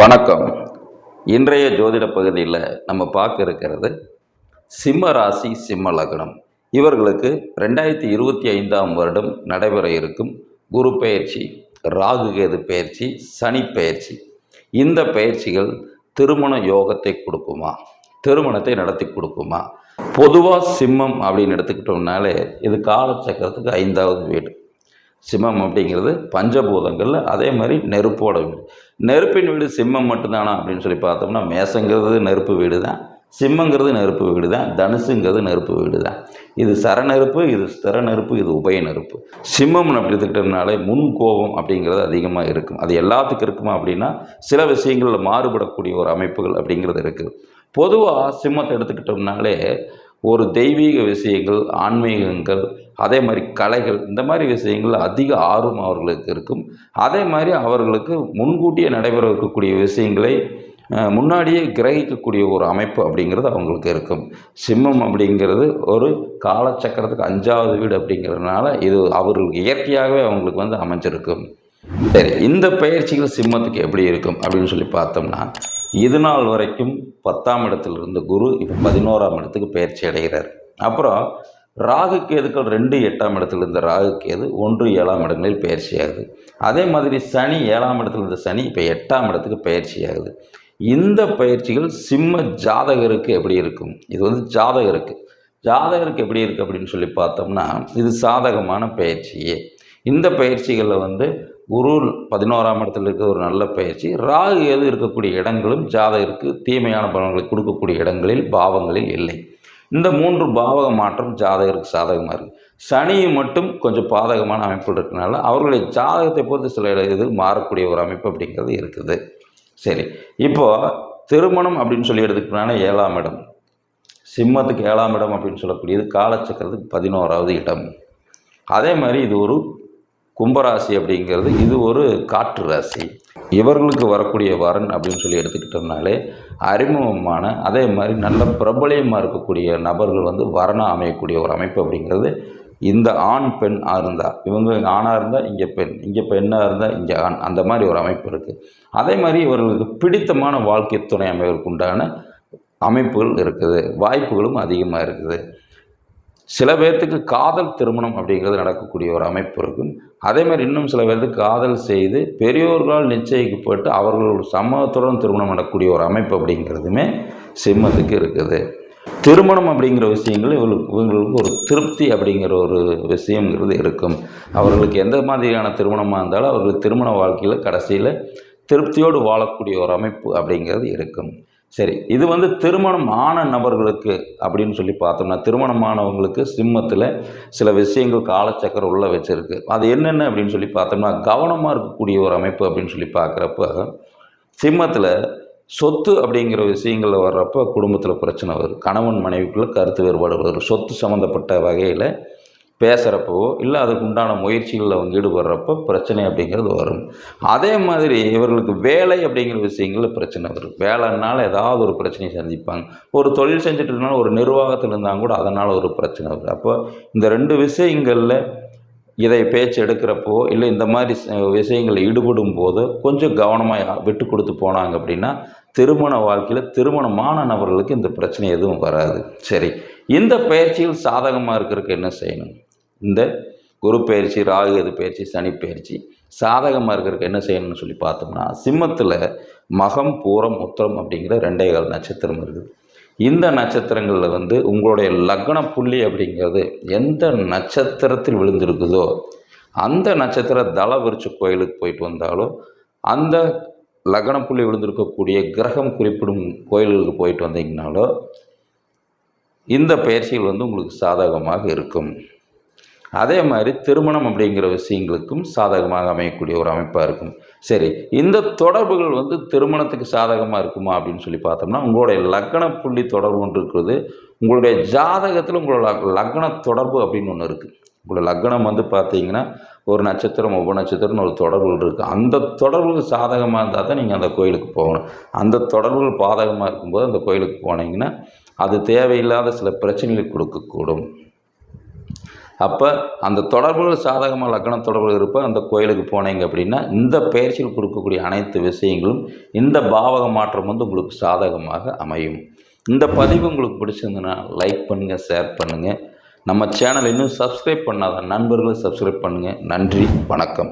வணக்கம். இன்றைய ஜோதிட பகுதியில் நம்ம பார்க்க இருக்கிறது சிம்ம ராசி சிம்ம லக்னம். இவர்களுக்கு ரெண்டாயிரத்தி இருபத்தி ஐந்தாம் வருடம் நடைபெற இருக்கும் குரு பயிற்சி ராகு கேது சனி பயிற்சி இந்த பயிற்சிகள் திருமண யோகத்தை கொடுக்குமா? திருமணத்தை நடத்தி கொடுக்குமா? பொதுவாக சிம்மம் அப்படின்னு எடுத்துக்கிட்டோம்னாலே இது காலச்சக்கரத்துக்கு ஐந்தாவது வீடு. சிம்மம் அப்படிங்கிறது பஞ்சபூதங்களில் அதே மாதிரி நெருப்போட வீடு. நெருப்பின் வீடு சிம்மம் மட்டும்தானா அப்படின்னு சொல்லி பார்த்தோம்னா மேசங்கிறது நெருப்பு வீடு தான் சிம்மங்கிறது நெருப்பு வீடு தான் தனுசுங்கிறது நெருப்பு வீடு தான் இது சரநெருப்பு இது ஸ்திர நெருப்பு இது உபய நெருப்பு சிம்மம்னு அப்படி எடுத்துக்கிட்டோம்னாலே முன் கோபம் அப்படிங்கிறது அதிகமாக இருக்கும். அது எல்லாத்துக்கும் இருக்குமா அப்படின்னா சில விஷயங்களில் மாறுபடக்கூடிய ஒரு அமைப்புகள் அப்படிங்கிறது இருக்குது. பொதுவாக சிம்மத்தை எடுத்துக்கிட்டோம்னாலே ஒரு தெய்வீக விஷயங்கள் ஆன்மீகங்கள் அதே மாதிரி கலைகள் இந்த மாதிரி விஷயங்கள் அதிக ஆர்வம் அவர்களுக்கு இருக்கும். அதே மாதிரி அவர்களுக்கு முன்கூட்டியே நடைபெற இருக்கக்கூடிய விஷயங்களை முன்னாடியே கிரகிக்கக்கூடிய ஒரு அமைப்பு அப்படிங்கிறது அவங்களுக்கு இருக்கும். சிம்மம் அப்படிங்கிறது ஒரு காலச்சக்கரத்துக்கு அஞ்சாவது வீடு அப்படிங்கிறதுனால இது அவர்களுக்கு இயற்கையாகவே அவங்களுக்கு வந்து அமைஞ்சிருக்கும். சரி இந்த பயிற்சிகள் சிம்மத்துக்கு எப்படி இருக்கும் அப்படின்னு சொல்லி பார்த்தோம்னா இது நாள் வரைக்கும் பத்தாம் இடத்துல இருந்த குரு இப்போ பதினோராம் இடத்துக்கு பயிற்சி அடைகிறார். அப்புறம் ராகு கேதுக்கள் ரெண்டு எட்டாம் இடத்துல இருந்த ராகு கேது ஒன்று ஏழாம் இடங்களில் பயிற்சி ஆகுது. அதே மாதிரி சனி ஏழாம் இடத்துல இருந்த சனி இப்போ எட்டாம் இடத்துக்கு பயிற்சி ஆகுது. இந்த பயிற்சிகள் சிம்ம ஜாதகருக்கு எப்படி இருக்கும்? இது வந்து ஜாதகருக்கு. ஜாதகருக்கு எப்படி இருக்குது அப்படின்னு சொல்லி பார்த்தோம்னா இது சாதகமான பயிற்சியே. இந்த பயிற்சிகளில் வந்து குரு பதினோராம் இடத்துல இருக்க ஒரு நல்ல பயிற்சி. ராகு எது இருக்கக்கூடிய இடங்களும் ஜாதகருக்கு தீமையான பலன்களை கொடுக்கக்கூடிய இடங்களில் பாவங்களில் இல்லை. இந்த மூன்று பாவக மாற்றம் ஜாதகருக்கு சாதகமாக இருக்குது சனியும் மட்டும் கொஞ்சம் பாதகமான அமைப்பு இருக்கனால அவர்களுடைய ஜாதகத்தை பொறுத்து சில இது மாறக்கூடிய ஒரு அமைப்பு அப்படிங்கிறது இருக்குது. சரி இப்போது திருமணம் அப்படின்னு சொல்லி எடுத்துக்கிட்டோம்னா ஏழாம் இடம். சிம்மத்துக்கு ஏழாம் இடம் அப்படின்னு சொல்லக்கூடியது காலச்சக்கரத்துக்கு பதினோராவது இடம். அதே மாதிரி இது ஒரு கும்பராசி அப்படிங்கிறது இது ஒரு காற்று ராசி. இவர்களுக்கு வரக்கூடிய வரன் அப்படின்னு சொல்லி எடுத்துக்கிட்டோம்னாலே அறிமுகமான அதே மாதிரி நல்ல பிரபலியமாக இருக்கக்கூடிய நபர்கள் வந்து வரனாக அமையக்கூடிய ஒரு அமைப்பு அப்படிங்கிறது இந்த ஆண் பெண் இருந்தால் இவங்க ஆணாக இருந்தால் இங்கே பெண் இங்கே பெண்ணாக இருந்தால் இங்கே ஆண் அந்த மாதிரி ஒரு அமைப்பு இருக்குது அதே மாதிரி இவர்களுக்கு பிடித்தமான வாழ்க்கை துணை அமைவதற்கு உண்டான அமைப்புகள் இருக்குது. வாய்ப்புகளும் அதிகமாக இருக்குது. சில பேர்த்துக்கு காதல் திருமணம் அப்படிங்கிறது நடக்கக்கூடிய ஒரு அமைப்பு இருக்கும். அதேமாதிரி இன்னும் சில பேர்த்துக்கு காதல் செய்து பெரியோர்களால் நிச்சயிக்கப்பட்டு அவர்களோட சம்மதத்துடன் திருமணம் நடக்கக்கூடிய ஒரு அமைப்பு அப்படிங்கிறதுமே சிம்மத்துக்கு இருக்குது. திருமணம் அப்படிங்கிற விஷயங்கள் இவங்களுக்கு இவங்களுக்கு ஒரு திருப்தி அப்படிங்கிற ஒரு விஷயங்கிறது இருக்கும். அவர்களுக்கு எந்த மாதிரியான திருமணமாக இருந்தாலும் அவர்கள் திருமண வாழ்க்கையில் கடைசியில் திருப்தியோடு வாழக்கூடிய ஒரு அமைப்பு அப்படிங்கிறது இருக்கும். சரி இது வந்து திருமணம் ஆன நபர்களுக்கு அப்படின்னு சொல்லி பார்த்தோம்னா திருமணமானவங்களுக்கு சிம்மத்தில் சில விஷயங்கள் காலச்சக்கரம் உள்ள வச்சுருக்கு. அது என்னென்ன அப்படின்னு சொல்லி பார்த்தோம்னா கவனமாக இருக்கக்கூடிய ஒரு அமைப்பு அப்படின்னு சொல்லி பார்க்குறப்ப சிம்மத்தில் சொத்து அப்படிங்கிற விஷயங்களில் வர்றப்போ குடும்பத்தில் பிரச்சனை வரும். கணவன் மனைவிக்குள்ளே கருத்து வேறுபாடு வரும். சொத்து சம்மந்தப்பட்ட வகையில் பேசுகிறப்போ இல்லை அதுக்கு உண்டான முயற்சிகளில் அவங்க ஈடுபடுறப்போ பிரச்சனை அப்படிங்கிறது வரும். அதே மாதிரி இவர்களுக்கு வேலை அப்படிங்கிற விஷயங்களில் பிரச்சனை வரும். வேலைனால ஏதாவது ஒரு பிரச்சனையை சந்திப்பாங்க. ஒரு தொழில் செஞ்சுட்டு இருந்தாலும் ஒரு நிர்வாகத்தில் இருந்தாங்க கூட அதனால் ஒரு பிரச்சனை வரும். அப்போ இந்த ரெண்டு விஷயங்களில் இதை பேச்சு எடுக்கிறப்போ இல்லை இந்த மாதிரி விஷயங்களில் ஈடுபடும் போது கொஞ்சம் கவனமாக விட்டு கொடுத்து போனாங்க அப்படின்னா திருமண வாழ்க்கையில் திருமணமான நபர்களுக்கு இந்த பிரச்சனை எதுவும் வராது. சரி இந்த பயிற்சியில் சாதகமாக இருக்கிறதுக்கு என்ன செய்யணும்? இந்த குரு பயிற்சி ராகு எது பயிற்சி சனி பயிற்சி சாதகமாக இருக்கிறதுக்கு என்ன செய்யணும்னு சொல்லி பார்த்தோம்னா சிம்மத்தில் மகம் பூரம் உத்திரம் அப்படிங்கிற ரெண்டே கால் நட்சத்திரம் இருக்குது. இந்த நட்சத்திரங்களில் வந்து உங்களுடைய லக்ன புள்ளி அப்படிங்கிறது எந்த நட்சத்திரத்தில் விழுந்திருக்குதோ அந்த நட்சத்திர தள விருட்ச கோயிலுக்கு போயிட்டு வந்தாலோ அந்த லக்ன புள்ளி விழுந்திருக்கக்கூடிய கிரகம் குறிப்பிடும் கோயில்களுக்கு போயிட்டு வந்தீங்கனாலோ இந்த பயிற்சிகள் வந்து உங்களுக்கு சாதகமாக இருக்கும். அதே மாதிரி திருமணம் அப்படிங்கிற விஷயங்களுக்கும் சாதகமாக அமையக்கூடிய ஒரு அமைப்பாக இருக்கும். சரி இந்த தொடர்புகள் வந்து திருமணத்துக்கு சாதகமாக இருக்குமா அப்படின்னு சொல்லி பார்த்தோம்னா உங்களுடைய லக்ன புள்ளி தொடர்பு ஒன்று இருக்கிறது உங்களுடைய ஜாதகத்தில் உங்களோட லக்ன தொடர்பு அப்படின்னு ஒன்று இருக்குது உங்களோட லக்னம் வந்து பார்த்தீங்கன்னா ஒரு நட்சத்திரம் ஒவ்வொரு நட்சத்திரம்னு ஒரு தொடர்புகள் இருக்குது அந்த தொடர்புகள் சாதகமாக இருந்தால் தான் நீங்கள் அந்த கோயிலுக்கு போகணும். அந்த தொடர்புகள் பாதகமாக இருக்கும்போது அந்த கோயிலுக்கு போனீங்கன்னா அது தேவையில்லாத சில பிரச்சனைகளை கொடுக்கக்கூடும். அப்போ அந்த தொடர்புகள் சாதகமாக லக்னம் தொடர்புகள் இருப்ப அந்த கோயிலுக்கு போனீங்க அப்படின்னா இந்த பயிற்சியில் கொடுக்கக்கூடிய அனைத்து விஷயங்களும் இந்த பாவக மாற்றம் வந்து உங்களுக்கு சாதகமாக அமையும். இந்த பதிவு உங்களுக்கு பிடிச்சிருந்ததுன்னா லைக் பண்ணுங்கள் ஷேர் பண்ணுங்கள் நம்ம சேனல் இன்னும் சப்ஸ்கிரைப் பண்ணாத நண்பர்களும் சப்ஸ்கிரைப் பண்ணுங்கள் நன்றி வணக்கம்.